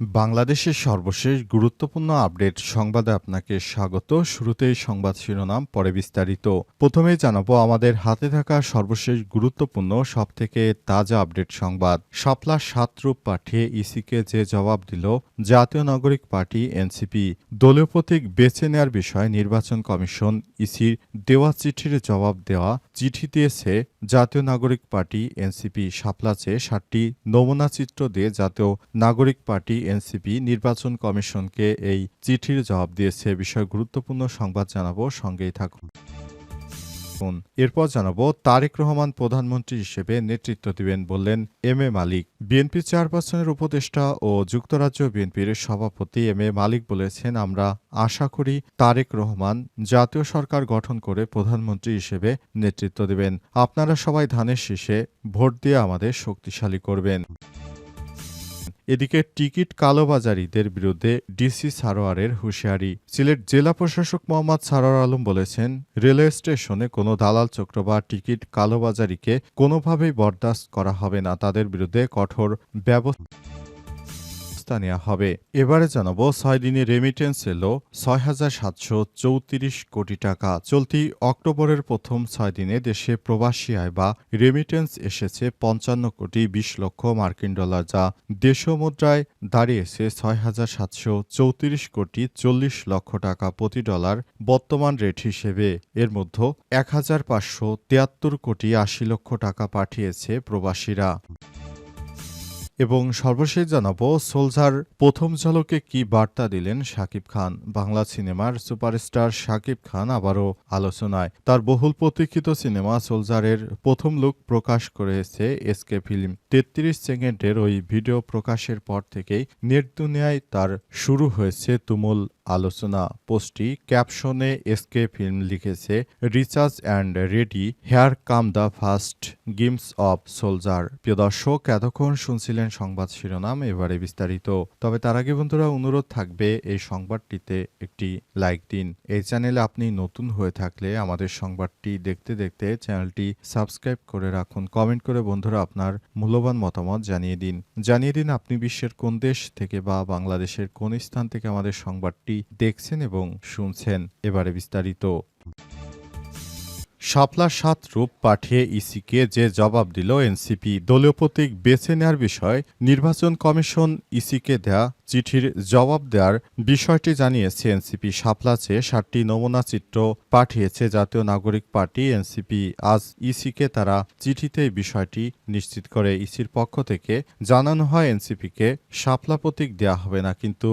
বাংলাদেশের সর্বশেষ গুরুত্বপূর্ণ আপডেট সংবাদে আপনাকে স্বাগত। শুরুতেই সংবাদ শিরোনাম, পরে বিস্তারিত। প্রথমে জানাব, আমাদের হাতে থাকা সর্বশেষ গুরুত্বপূর্ণ, সবথেকে তাজা আপডেট সংবাদ। শাপলা সাত রূপ পাঠিয়ে ইসিকে যে জবাব দিল, জাতীয় নাগরিক পার্টি, এনসিপি। দলীয় প্রতীক বেছে নেওয়ার বিষয়ে নির্বাচন কমিশন ইসির দেওয়া চিঠির জবাব দেওয়া চিঠি দিয়েছে জাতীয় নাগরিক পার্টি, এনসিপি। শাপলা চেয়ে সাতটি নমুনা চিত্র দিয়ে জাতীয় নাগরিক পার্টি এনসিপি নির্বাচন কমিশনকে এই চিঠির জবাব দিয়েছে। বিষয়ে গুরুত্বপূর্ণ সংবাদ জানাব, সঙ্গেই থাকুন। এরপর জানাব, তারেক রহমান প্রধানমন্ত্রী হিসেবে নেতৃত্ব দিবেন বললেন এম এ মালিক। বিএনপি চেয়ারপারসনের উপদেষ্টা ও যুক্তরাজ্য বিএনপির সভাপতি এম এ মালিক বলেছেন, আমরা আশা করি তারেক রহমান জাতীয় সরকার গঠন করে প্রধানমন্ত্রী হিসেবে নেতৃত্ব দেবেন। আপনারা সবাই ধানের শীষে ভোট দিয়ে আমাদের শক্তিশালী করবেন। এদিকে টিকিট কালোবাজারিদের বিরুদ্ধে ডিসি সারোয়ারের হুঁশিয়ারি। সিলেট জেলা প্রশাসক মোহাম্মদ সারোয়ার আলম বলেছেন, রেলওয়ে স্টেশনে কোনো দালাল চক্র বা টিকিট কালোবাজারিকে কোনোভাবেই বরদাস্ত করা হবে না। তাদের বিরুদ্ধে কঠোর ব্যবস্থা নেওয়া হবে। এবারে জানাব ছয় দিনে রেমিটেন্স এলো ছয় হাজার সাতশো চৌত্রিশ কোটি টাকা। চলতি অক্টোবরের প্রথম ছয় দিনে দেশে প্রবাসী আয় বা রেমিটেন্স এসেছে পঞ্চান্ন কোটি বিশ লক্ষ মার্কিন ডলার, যা দেশীয় মুদ্রায় দাঁড়িয়েছে ছয় হাজার সাতশো চৌত্রিশ কোটি চল্লিশ লক্ষ টাকা প্রতি ডলার বর্তমান রেট হিসেবে। এর মধ্যে এক হাজার পাঁচশো তিয়াত্তর কোটি আশি লক্ষ টাকা পাঠিয়েছে প্রবাসীরা। এবং সর্বশেষ জানাব, সোলজার প্রথম ঝলকে কি বার্তা দিলেন শাকিব খান? বাংলা সিনেমার সুপারস্টার শাকিব খান আবারও আলোচনায়। তার বহুল প্রতীক্ষিত সিনেমা সোলজারের প্রথম লুক প্রকাশ করেছে এসকে ফিল্ম। তেত্রিশ সেকেন্ডের ওই ভিডিও প্রকাশের পর থেকেই নেট দুনিয়ায় তার শুরু হয়েছে তুমুল আলোচনা পোস্টটি ক্যাপশনে এসকে ফিল্ম লিখেছে, recharge and ready, here come the first games of soldier. প্রিয় দর্শক, এতক্ষণ শুনছিলেন সংবাদ শিরোনাম, এবারে বিস্তারিত। তবে তার আগে বন্ধুরা, অনুরোধ থাকবে এই সংবাদটিতে একটি লাইক দিন। এই চ্যানেলে আপনি নতুন হয়ে থাকলে আমাদের সংবাদটি দেখতে দেখতে চ্যানেলটি সাবস্ক্রাইব করে রাখুন। কমেন্ট করে বন্ধুরা আপনার মূল্যবান মতামত জানিয়ে দিন। জানিয়ে দিন আপনি বিশ্বের কোন দেশ থেকে বা বাংলাদেশের কোন স্থান থেকে আমাদের সংবাদটি দেখছেন এবং শুনছেন এবারে বিস্তারিত। শাপলা সাত রূপ পাঠিয়ে ইসিকে যে জবাব দিল এনসিপি, দলীয় প্রতীক বেছে নেওয়ার বিষয় নির্বাচন কমিশন ইসিকে দেয়া চিঠির জবাব দেওয়ার বিষয়টি জানিয়েছে এনসিপি শাপলা চেয়ে সাতটি নমুনা চিত্র পাঠিয়েছে জাতীয় নাগরিক পার্টি এনসিপি। আজ ইসিকে তারা চিঠিতে বিষয়টি নিশ্চিত করে। ইসির পক্ষ থেকে জানানো হয়, এনসিপিকে শাপলা প্রতীক দেওয়া হবে না, কিন্তু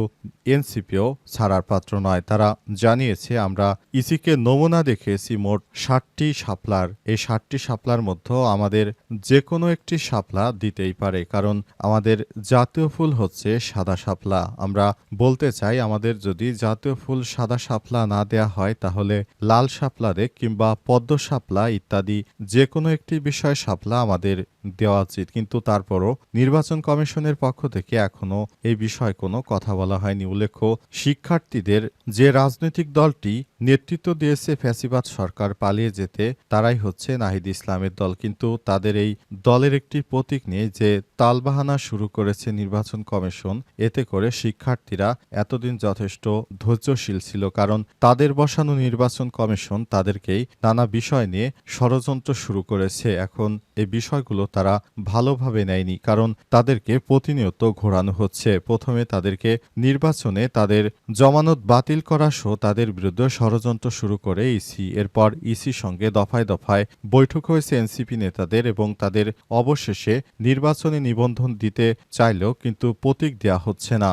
এনসিপিও ছাড়ার পাত্র নয়। তারা জানিয়েছে, আমরা ইসিকে নমুনা দেখিয়েছি, মোট ষাটটি শাপলার। এই ষাটটি শাপলার মধ্যে আমাদের যে কোনো একটি শাপলা দিতেই পারে, কারণ আমাদের জাতীয় ফুল হচ্ছে সাদা শাপলা। আমরা বলতে চাই আমাদের যদি জাতীয় ফুল সাদা শাপলা না দেয়া হয়, তাহলে লাল শাপলা রে কিংবা পদ্ম শাপলা ইত্যাদি যে কোনো একটি বিষয় শাপলা আমাদের দেওয়া উচিত। কিন্তু তারপরও নির্বাচন কমিশনের পক্ষ থেকে এখনও এই বিষয়ে কোনো কথা বলা হয়নি। উল্লেখ্য, শিক্ষার্থীদের যে রাজনৈতিক দলটি নেতৃত্ব দিয়েছে ফ্যাসিবাদ সরকার পালিয়ে যেতে, তারাই হচ্ছে নাহিদ ইসলামের দল। কিন্তু তাদের এই দলের একটি প্রতীক নিয়ে যে তালবাহানা শুরু করেছে নির্বাচন কমিশন, এতে করে শিক্ষার্থীরা এতদিন যথেষ্ট ধৈর্যশীল ছিল। কারণ তাদের বসানো নির্বাচন কমিশন তাদেরকেই নানা বিষয় নিয়ে ষড়যন্ত্র শুরু করেছে। এখন এই বিষয়গুলো তারা ভালোভাবে নেয়নি, কারণ তাদেরকে প্রতিনিয়ত ঘোরানো হচ্ছে। প্রথমে তাদেরকে নির্বাচনে তাদের জমানত বাতিল করা সহ তাদের বিরুদ্ধে ষড়যন্ত্র শুরু করে ইসি। এরপর ইসির সঙ্গে দফায় দফায় বৈঠক হয়েছে এনসিপি নেতাদের এবং তাদের অবশেষে নির্বাচনে নিবন্ধন দিতে চাইলেও কিন্তু প্রতীক দেয়া হচ্ছে না।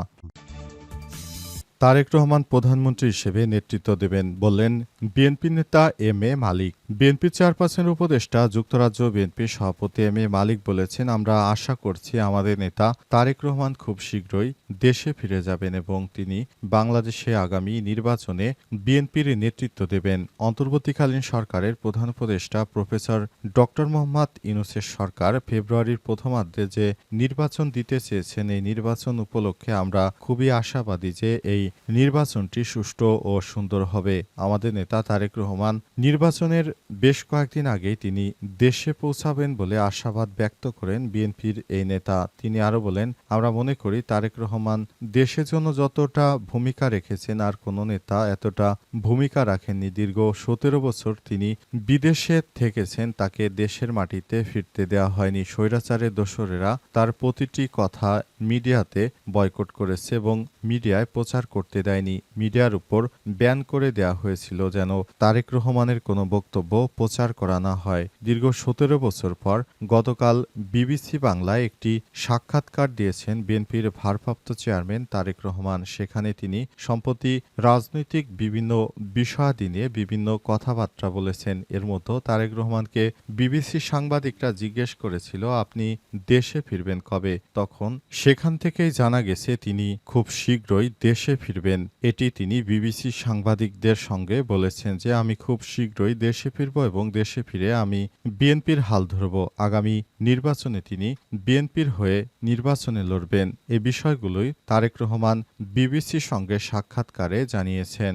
তারেক রহমান প্রধানমন্ত্রী হিসেবে নেতৃত্ব দেবেন বললেন বিএনপি নেতা এম এ মালিক। বিএনপি চেয়ারপারসনের উপদেষ্টা যুক্তরাজ্য বিএনপির সভাপতি এম এ মালিক বলেছেন, আমরা আশা করছি আমাদের নেতা তারেক রহমান খুব শীঘ্রই দেশে ফিরে যাবেন এবং তিনি বাংলাদেশে আগামী নির্বাচনে বিএনপির নেতৃত্ব দেবেন। অন্তর্বর্তীকালীন সরকারের প্রধান উপদেষ্টা প্রফেসর ডক্টর মোহাম্মদ ইউনুসের সরকার ফেব্রুয়ারির প্রথমার্ধে যে নির্বাচন দিতে চেয়েছেন, এই নির্বাচন উপলক্ষে আমরা খুবই আশাবাদী যে এই নির্বাচনটি সুষ্ঠু ও সুন্দর হবে। আমাদের নেতা তারেক রহমান, নির্বাচনের বেশ কয়েকদিন আগেই তিনি দেশে পৌঁছাবেন বলে আশাবাদ ব্যক্ত করেন বিএনপির এই নেতা। তিনি আরও বলেন, আমরা মনে করি তারেক রহমান দেশের জন্য যতটা ভূমিকা রেখেছেন আর কোনো নেতা এতটা ভূমিকা রাখেননি। দীর্ঘ সতেরো বছর তিনি বিদেশে থেকেছেন, তাকে দেশের মাটিতে ফিরতে দেওয়া হয়নি। স্বৈরাচারের দোসরেরা তার প্রতিটি কথা মিডিয়াতে বয়কট করেছে এবং মিডিয়ায় প্রচার করতে দেয়নি। মিডিয়ার উপর ব্যান করে দেওয়া হয়েছিল যেন তারেক রহমানের কোনো বক্তব্য প্রচার করা না হয়। দীর্ঘ সতেরো বছর পর গতকাল বিবিসি বাংলায় একটি সাক্ষাৎকার দিয়েছেন বিএনপির ভারপ্রাপ্ত চেয়ারম্যান তারেক রহমান। সেখানে তিনি সম্প্রতি রাজনৈতিক বিভিন্ন বিষয়াদি নিয়ে বিভিন্ন কথাবার্তা বলেছেন। এর মতো তারেক রহমানকে বিবিসি সাংবাদিকরা জিজ্ঞেস করেছিল, আপনি দেশে ফিরবেন কবে? তখন সেখান থেকেই জানা গেছে, তিনি খুব শীঘ্রই দেশে ফিরবেন। এটি তিনি বিবিসি সাংবাদিকদের সঙ্গে বলেছেন যে, আমি খুব শীঘ্রই দেশে ফিরব এবং দেশে ফিরে আমি বিএনপির হাল ধরব। আগামী নির্বাচনে তিনি বিএনপির হয়ে নির্বাচনে লড়বেন। এ বিষয়গুলোই তারেক রহমান বিবিসির সঙ্গে সাক্ষাৎকারে জানিয়েছেন।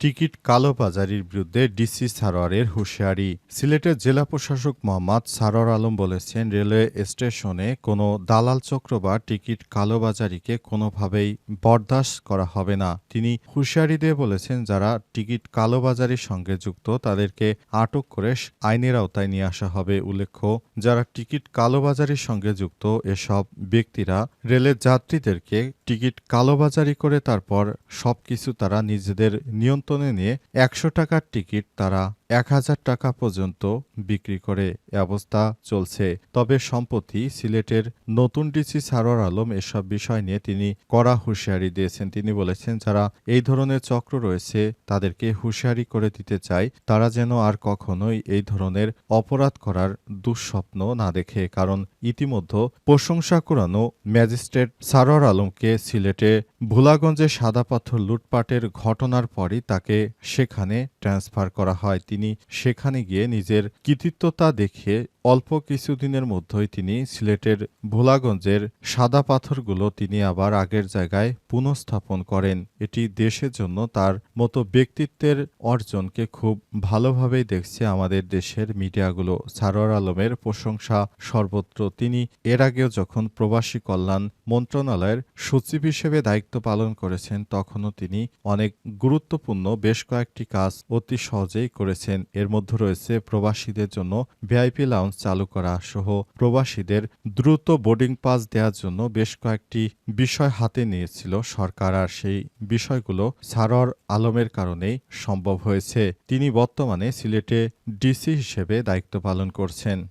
টিকিট কালোবাজারির বিরুদ্ধে ডিসি সারোয়ারের হুঁশিয়ারি। সিলেটের জেলা প্রশাসক মোহাম্মদ সারোয়ার আলম বলেছেন, রেলওয়ে স্টেশনে কোনো দালাল চক্র বা টিকিট কালোবাজারিকে কোনোভাবেই বরদাস্ত করা হবে না। তিনি হুঁশিয়ারি দিয়ে বলেছেন, যারা টিকিট কালোবাজারির সঙ্গে যুক্ত, তাদেরকে আটক করে আইনের আওতায় নিয়ে আসা হবে। উল্লেখ্য, যারা টিকিট কালোবাজারির সঙ্গে যুক্ত, এসব ব্যক্তিরা রেলের যাত্রীদেরকে টিকিট কালোবাজারি করে তারপর সবকিছু তারা নিজেদের নিয়ন্ত্রণে নিয়ে একশো টাকার টিকিট তারা এক হাজার টাকা পর্যন্ত বিক্রি করে অবস্থা চলছে। তবে সম্প্রতি সিলেটের নতুন ডিসি সারোয়ার আলম এসব বিষয় নিয়ে তিনি কড়া হুঁশিয়ারি দিয়েছেন। তিনি বলেছেন, যারা এই ধরনের চক্র রয়েছে, তাদেরকে হুঁশিয়ারি করে দিতে চাই। তারা যেন আর কখনোই এই ধরনের অপরাধ করার দুঃস্বপ্ন না দেখে। কারণ ইতিমধ্যে প্রশংসা কুড়ানো ম্যাজিস্ট্রেট সারোয়ার আলমকে সিলেটে ভোলাগঞ্জে সাদা পাথর লুটপাটের ঘটনার পরই তাকে সেখানে ট্রান্সফার করা হয়। তিনি সেখানে গিয়ে নিজের কৃতিত্বতা দেখিয়ে অল্প কিছুদিনের মধ্যেই তিনি সিলেটের ভোলাগঞ্জের সাদা পাথরগুলো তিনি আবার আগের জায়গায় পুনঃস্থাপন করেন। এটি দেশের জন্য তার মতো ব্যক্তিত্বের অর্জনকে খুব ভালোভাবেই দেখছে আমাদের দেশের মিডিয়াগুলো। সারোয়ার আলমের প্রশংসা সর্বত্র। তিনি এর আগেও যখন প্রবাসী কল্যাণ মন্ত্রণালয়ের সচিব হিসেবে দায়িত্ব পালন করেছেন, তখনও তিনি অনেক গুরুত্বপূর্ণ বেশ কয়েকটি কাজ অতি সহজেই করেছেন। এর মধ্যে রয়েছে প্রবাসীদের জন্য ভিআইপি লাউঞ্জ চালু করা সহ প্রবাসীদের দ্রুত বোর্ডিং পাস দেওয়ার জন্য বেশ কয়েকটি বিষয় হাতে নিয়েছিল সরকার আর সেই বিষয়গুলো সারর আলমের কারণেই সম্ভব হয়েছে। তিনি বর্তমানে সিলেটে ডিসি হিসেবে দায়িত্ব পালন করছেন।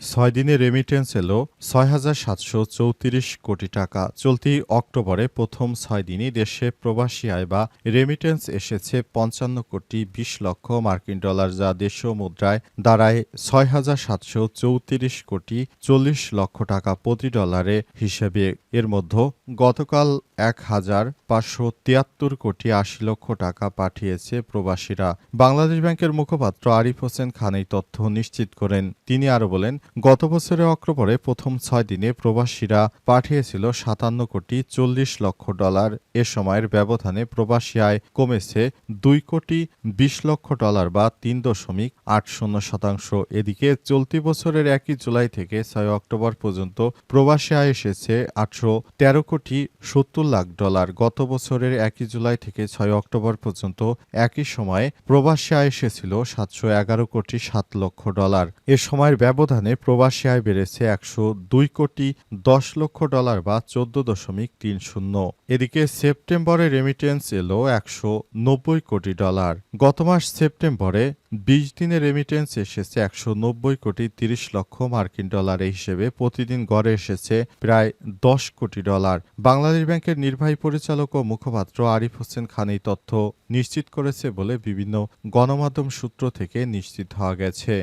ছয় দিনে রেমিটেন্স এলো ছয় হাজার সাতশো চৌত্রিশ কোটি টাকা। চলতি অক্টোবরে প্রথম ছয় দিনই দেশে প্রবাসী আয় বা রেমিটেন্স এসেছে পঞ্চান্ন কোটি বিশ লক্ষ মার্কিন ডলার, যা দেশীয় মুদ্রায় দাঁড়ায় ছয় হাজার সাতশো চৌত্রিশ কোটি চল্লিশ লক্ষ টাকা প্রতি ডলারে হিসেবে। এর মধ্যে গতকাল এক হাজার পাঁচশো তিয়াত্তর কোটি আশি লক্ষ টাকা পাঠিয়েছে প্রবাসীরা। বাংলাদেশ ব্যাংকের মুখপাত্র আরিফ হোসেন খান এই তথ্য নিশ্চিত করেন। তিনি আরও বলেন গত বছরের অক্টোবরে প্রথম ছয় দিনে প্রবাসীরা পাঠিয়েছিল সাতান্ন কোটি চল্লিশ লক্ষ ডলার। এ সময়ের ব্যবধানে প্রবাসী আয় কমেছে দুই কোটি বিশ লক্ষ ডলার বা তিন দশমিক আট শূন্য শতাংশ। এদিকে চলতি বছরের একই জুলাই থেকে ছয় অক্টোবর পর্যন্ত প্রবাসী আয় এসেছে আটশো তেরো কোটি সত্তর লাখ ডলার। গত বছরের একই জুলাই থেকে ছয় অক্টোবর পর্যন্ত একই সময়ে প্রবাসী আয় এসেছিল সাতশো এগারো কোটি সাত লক্ষ ডলার। এ সময়ের ব্যবধানে প্রবাসী আয় বেড়েছে একশো দুই কোটি দশ লক্ষ ডলার বা চোদ্দ দশমিক তিন শূন্য। এদিকে সেপ্টেম্বরে রেমিটেন্স এলো একশো নব্বই কোটি ডলার। গত মাস সেপ্টেম্বরে বিশ দিনে রেমিটেন্স এসেছে একশো নব্বই কোটি তিরিশ লক্ষ মার্কিন ডলার। হিসেবে প্রতিদিন গড়ে এসেছে প্রায় দশ কোটি ডলার। বাংলাদেশ ব্যাংকের নির্বাহী পরিচালক ও মুখপাত্র আরিফ হোসেন খান এই তথ্য নিশ্চিত করেছে বলে বিভিন্ন গণমাধ্যম সূত্র থেকে নিশ্চিত হওয়া গেছে।